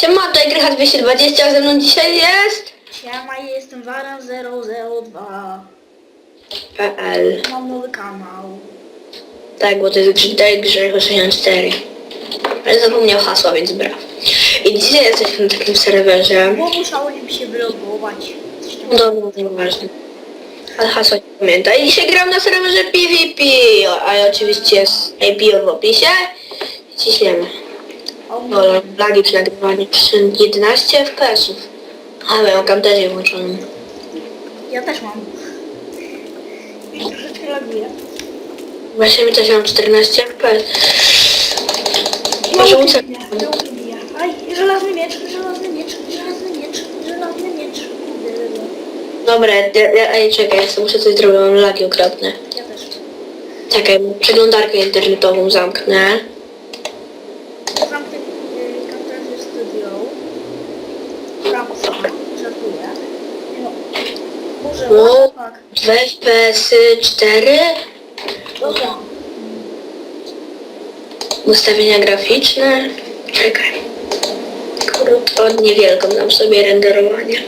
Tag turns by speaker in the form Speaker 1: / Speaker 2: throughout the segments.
Speaker 1: Siema, tutaj Grycha 220, a ze mną dzisiaj jest...
Speaker 2: Siema, jestem Waran 002.
Speaker 1: PL.
Speaker 2: Mam nowy kanał.
Speaker 1: Tak, bo to jest Grzytek Grzecho 64. Ale zapomniał hasła, więc braw. I dzisiaj jesteśmy na takim serwerze.
Speaker 2: Bo musiałem się wylogować. Coś tam.
Speaker 1: No, no, nieważne. Ale hasła nie pamięta. I dzisiaj gram na serwerze PvP, a oczywiście jest IP w opisie. Ciśniemy.
Speaker 2: O,
Speaker 1: No, lagi przy nagrywaniu. 11 FPS-ów. Ale mam kamterię włączoną.
Speaker 2: Ja też mam. I troszeczkę laguję.
Speaker 1: Właśnie mi też mam 14 FPS. Może
Speaker 2: bije. Aj, żelazny miecz, żelazny miecz, żelazny miecz, żelazny miecz.
Speaker 1: Dobra, ja, ja, ej, czekaj, ja sobie muszę coś zrobić, mam lagi okropne.
Speaker 2: Ja też.
Speaker 1: Czekaj, przeglądarkę internetową. Zamknę
Speaker 2: y, Camtasia Studio. Franksa, żartuję. No. Boże,
Speaker 1: No. 2 FPS-y 4.
Speaker 2: Dobra.
Speaker 1: Ustawienia graficzne. Czekaj. Krótko, niewielką dam sobie renderowanie.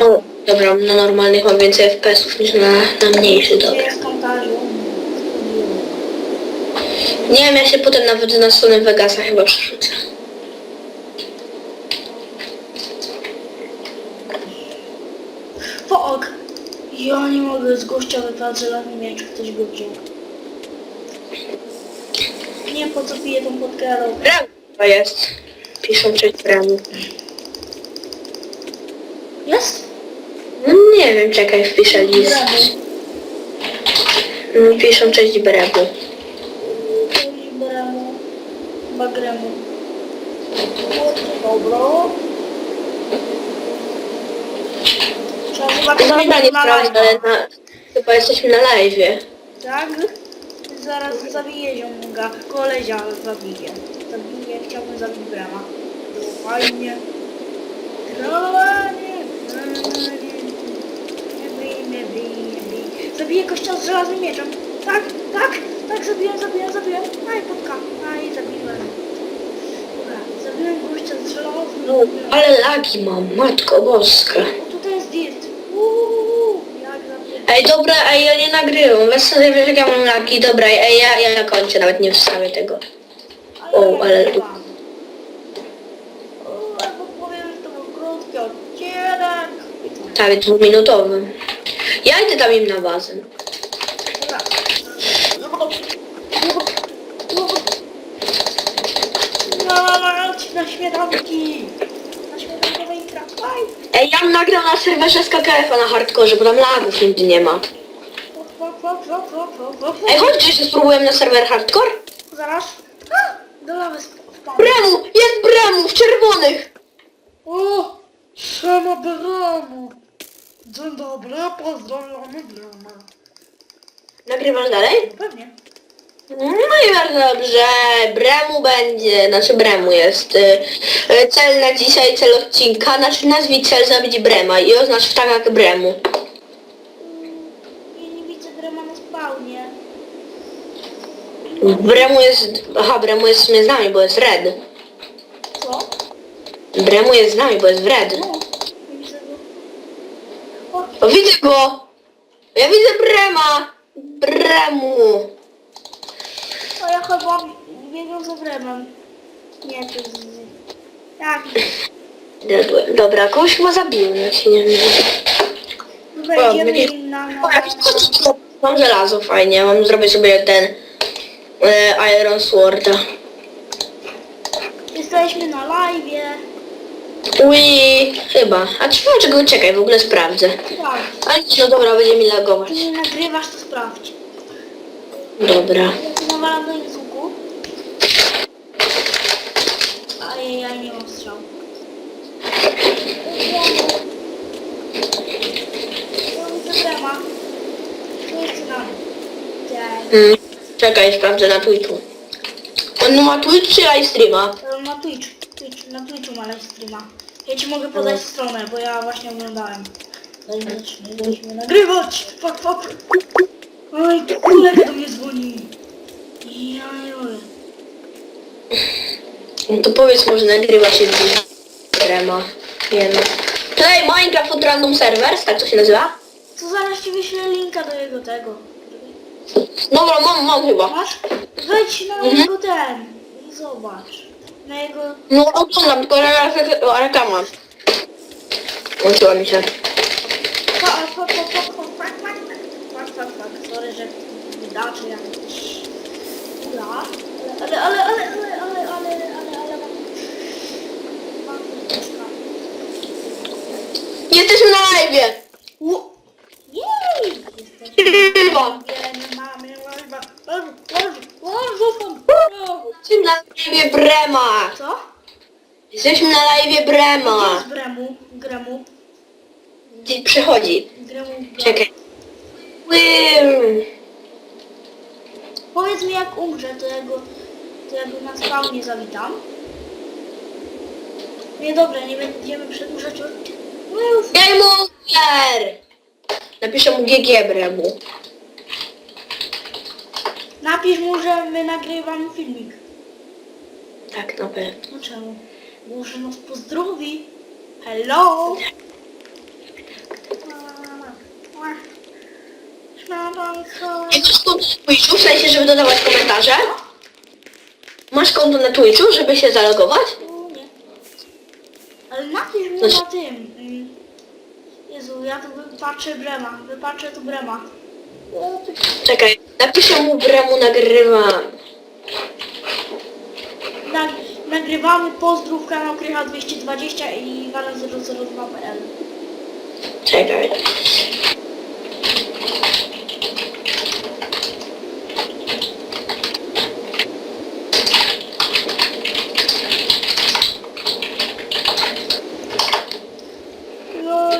Speaker 1: O, dobra, na normalnych mam więcej FPS-ów niż na, na mniejszy, dobra. Nie wiem, ja się potem nawet na stronę Vegasa chyba przerzucę.
Speaker 2: Fuck! Ja nie mogę z gościa wypadać żelazny miecz, ktoś go wziął. Nie po co piję tą podkarą.
Speaker 1: Bram to jest. Piszą cześć Bramu.
Speaker 2: Jest?
Speaker 1: No nie wiem, czekaj, wpiszę list.
Speaker 2: Brawo.
Speaker 1: Mm, Piszą cześć Bremu.
Speaker 2: Cześć, Bremu. Bagremu. Dobra. Zobaczyć
Speaker 1: Dobra, nie
Speaker 2: na
Speaker 1: ale na, chyba jesteśmy na live.
Speaker 2: Tak? Zaraz zabiję ziomuga. Kolezia zabiję. Zabiję, chciałbym zabić. Było Fajnie. Trolanie. Nie bij, nie bij, nie bij. Zabiję kościa z żelaznym mieczem. Tak, tak, tak, zabiłem, zabiłem, zabiłem. Aj, podka. Aj, zabiłem. Dobra, zabiłem gościa z żelaznym
Speaker 1: No, ale lagi mam, matko boska.
Speaker 2: O, tutaj jest dirt. Uuu, jak zabiję.
Speaker 1: Ej, dobra, ej, ja nie nagrywam. Weź sobie wiesz, jak ja mam lagi. Dobra, ej, ja, ja kończę, nawet nie wstawię tego. O, ale-
Speaker 2: O, bo powiem, że to był krótki odcinek.
Speaker 1: Tak, dwuminutowy. Ja idę tam im na bazę.
Speaker 2: Na śmietanki.
Speaker 1: Ej, ja nagram na serwerze z KKF-a na hardkorze, bo tam lagów nigdy nie ma. Ej, chodź, jeszcze spróbujemy na serwer hardcore?
Speaker 2: Zaraz. A, Do lawy wpadł.
Speaker 1: Bremu! Jest Bremu w czerwonych!
Speaker 2: O, siema Bremu. Dzień dobry, pozdrawiamy Brema.
Speaker 1: Nagrywasz dalej?
Speaker 2: Pewnie.
Speaker 1: No i bardzo dobrze. Bremu będzie, znaczy Bremu jest. y, y, Cel na dzisiaj, cel odcinka, znaczy nazwij cel zabić Brema i oznacz w tagach Bremu.
Speaker 2: Ja nie widzę Brema na spawnie.
Speaker 1: Bremu jest, aha, Bremu jest w sumie z nami, bo jest red.
Speaker 2: Co?
Speaker 1: Bremu jest z nami, bo jest w red.
Speaker 2: No, nie widzę go. O,
Speaker 1: O, widzę go! Ja widzę Brema! Bremu!
Speaker 2: A ja chyba biegam za Bremem. Nie, to jest... Tak.
Speaker 1: Dedłem. Dobra, kogoś chyba zabiłem, jak się nie wiem.
Speaker 2: Wejdziemy
Speaker 1: widzisz-
Speaker 2: na... na...
Speaker 1: O, jakiś Mam żelazo, fajnie. Mam zrobić sobie ten e, Iron Sworda.
Speaker 2: Jesteśmy na live.
Speaker 1: Ui, chyba. A czy czego czekaj, w ogóle sprawdzę.
Speaker 2: Tak.
Speaker 1: Ale no dobra, będzie mi lagować.
Speaker 2: Nie nagrywasz, to sprawdź.
Speaker 1: Dobra.
Speaker 2: Ja tu nawalam do języku. Ajajaj, nie mam strzał. Ja.
Speaker 1: Mm, czekaj, sprawdzę na Twitchu. On ma Twitch czy live streama?
Speaker 2: To Na Twitch. Twitch. Na Twitchu ma live streama. Ja ci mogę podać stronę, bo ja właśnie oglądałem. Zanim zaczniemy, nagrywać! Fuck, fuck! Oj, kolega do mnie dzwoni. Ja nie mogę.
Speaker 1: No to powiedz, może nagrywa się z Brema. Nie wiem. Play Minecraft od Random Servers, tak to się nazywa?
Speaker 2: To zaraz ci wyślę linka do jego tego.
Speaker 1: Dobra, mam, mam chyba.
Speaker 2: Masz? Wejdź na
Speaker 1: Mhm.
Speaker 2: jego ten i zobacz. Na jego...
Speaker 1: No oglądam, tylko re- re- reklama. Włączyła mi się.
Speaker 2: Fa, fa, fa, fa, fa, fa. Sorry, że wydaczy jakieś... Ula. Ale, ale, ale, ale, ale, ale, ale, ale, ale... mam-
Speaker 1: Jesteśmy na live!
Speaker 2: Jej! Jesteśmy
Speaker 1: Chyba.
Speaker 2: mamy live'a. Leży, leży, leży tam.
Speaker 1: Jesteśmy na live Brema!
Speaker 2: Co?
Speaker 1: Jesteśmy na live
Speaker 2: Gdzie
Speaker 1: Brema!
Speaker 2: jest Gremu? Gremu?
Speaker 1: Gdzie przychodzi?
Speaker 2: Gremu?
Speaker 1: Czekaj.
Speaker 2: Powiedz mi jak umrze, to ja go, to ja go na spawnie zawitam. Nie dobra, nie będziemy przedłużać odcinka. No już.
Speaker 1: Game over! Napiszę mu GG Bremu.
Speaker 2: Napisz mu, że my nagrywamy filmik.
Speaker 1: Tak, na pewno.
Speaker 2: No czemu? Może nas pozdrowi. Hello!
Speaker 1: Masz konto na Twitchu, w sensie, żeby dodawać komentarze? Masz konto na Twitchu, żeby się zalogować?
Speaker 2: Nie. Ale napisz mu
Speaker 1: Znaczy-
Speaker 2: na tym. mm. Jezu, ja tu wypatrzę Brema. Wypatrzę tu Brema.
Speaker 1: Czekaj, napiszę mu Bremu nagrywam.
Speaker 2: Nag nagrywamy pozdrów kanał Krycha 220 i Waran 002pl.
Speaker 1: Czekaj.
Speaker 2: No,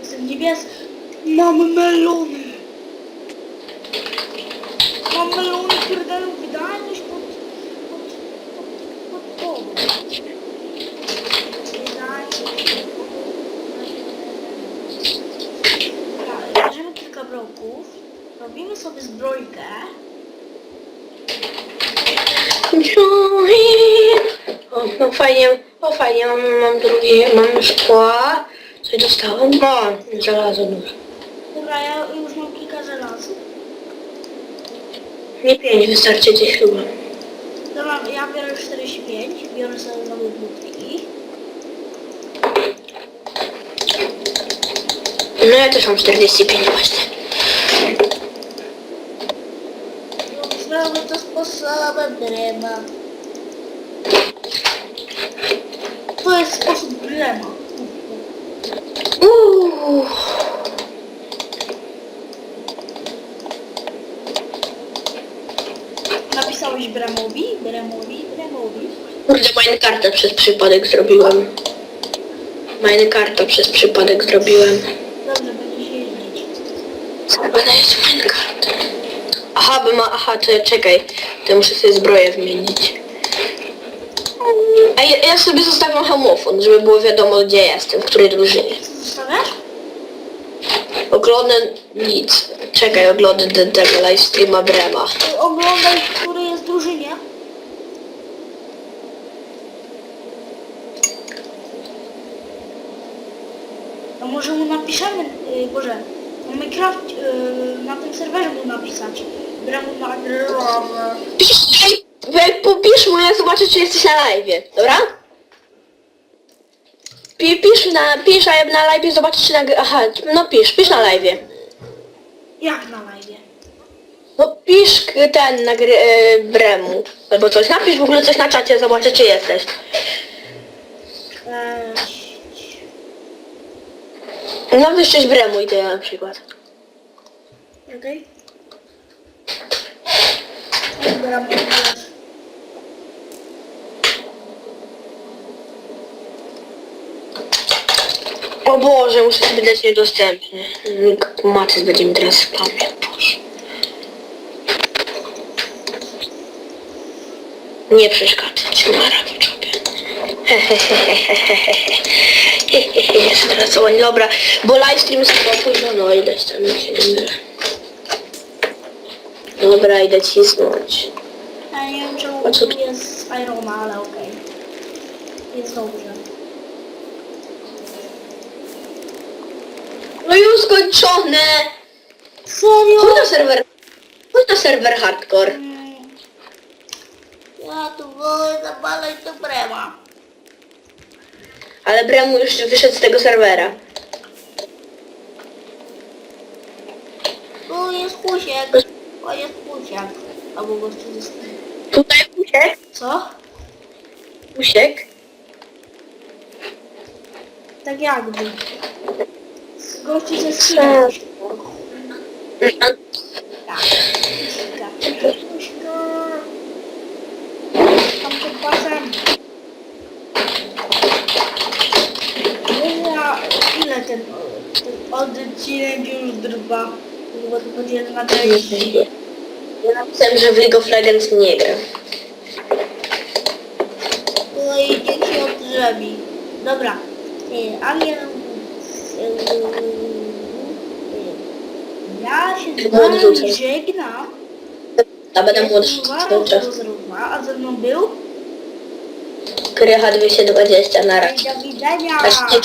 Speaker 2: jestem niebieski. Mam melony. Mam melony, które dają wydajność pod, pod, pod, pod wodą. Wydajność. Dobra, bierzemy kilka broków. Robimy sobie zbrojkę.
Speaker 1: O, no fajnie, o fajnie, mam, mam drugie, mam szkła. Coś dostałem? Mam, żelazo dużo.
Speaker 2: Dobra, ja już mam kilka żelaz.
Speaker 1: Nie pięć, wystarczy gdzieś chyba.
Speaker 2: Dobra, ja biorę 45, biorę sobie nowe budki.
Speaker 1: No ja też mam 45 właśnie.
Speaker 2: To sposobem drema. To jest sposób drema.
Speaker 1: Uuu.
Speaker 2: Napisałeś Bremowi? Bremowi? Bremowi?
Speaker 1: Kurde, Minecarta przez przypadek zrobiłem. Minecarta przez przypadek zrobiłem.
Speaker 2: Dobrze, będziesz jeździć.
Speaker 1: Będę jest Minecart. Aha, by ma, aha, to ja czekaj. To muszę sobie zbroję wymienić. A ja, ja sobie zostawiam homofon, żeby było wiadomo gdzie jestem, w której drużynie.
Speaker 2: Co zostawiasz?
Speaker 1: Oglądam nic. Czekaj, oglądam ten, tego livestreama Brema.
Speaker 2: Y, Oglądaj, w której jest drużynie. A może mu napiszemy, yy, Boże, na Minecraft, yy, na tym serwerze mu napisać.
Speaker 1: Pisz, ej, ej, popisz mu, ja zobaczę czy jesteś na live, dobra? Pi, pisz na, pisz, a ja na live zobaczę czy na, aha, no pisz, pisz na live.
Speaker 2: Jak na live?
Speaker 1: No pisz ten na gry, e, Bremu, albo coś, napisz w ogóle coś na czacie, zobaczę czy jesteś.
Speaker 2: Eee,
Speaker 1: Napisz coś Bremu i na przykład.
Speaker 2: Okej.
Speaker 1: O Boże, muszę sobie dać niedostępny. Matys będziemy teraz spamię. Nie przeszkadzać, Mara Wieczobie. Hehehehe. Teraz dobra, bo livestream jest za późno, no ile tam się nie mylę. Dobra, idę cisnąć.
Speaker 2: Ja nie wiem czemu
Speaker 1: A co
Speaker 2: tu jest Irona, ale okej. Jest dobrze.
Speaker 1: No już skończone!
Speaker 2: Serio?
Speaker 1: Chodź na serwer, chodź na serwer hardcore.
Speaker 2: Mm. Ja tu wolę zapalać do brema.
Speaker 1: Ale Bremu już wyszedł z tego serwera.
Speaker 2: Tu jest kusiek. O, jest kusiak. Albo gościu jest...
Speaker 1: Tutaj Pusiek,
Speaker 2: Co?
Speaker 1: Pusiek.
Speaker 2: Tak jakby. Gościu ze
Speaker 1: Co?
Speaker 2: sklepem. Tak. Tak. Tam pod basem. Dobra, ile ten, ten odcinek już trwa? Chyba to będzie na treści.
Speaker 1: Ja napisałem, że w League of Legends nie gra.
Speaker 2: No i dzieci odrzebi. Dobra. E, Alien... e, Ja się z wami żegnam.
Speaker 1: A będę młodszy cały czas.
Speaker 2: 002, a ze mną był?
Speaker 1: Krycha 220 na razie.
Speaker 2: Do widzenia.
Speaker 1: Aż.
Speaker 2: Nie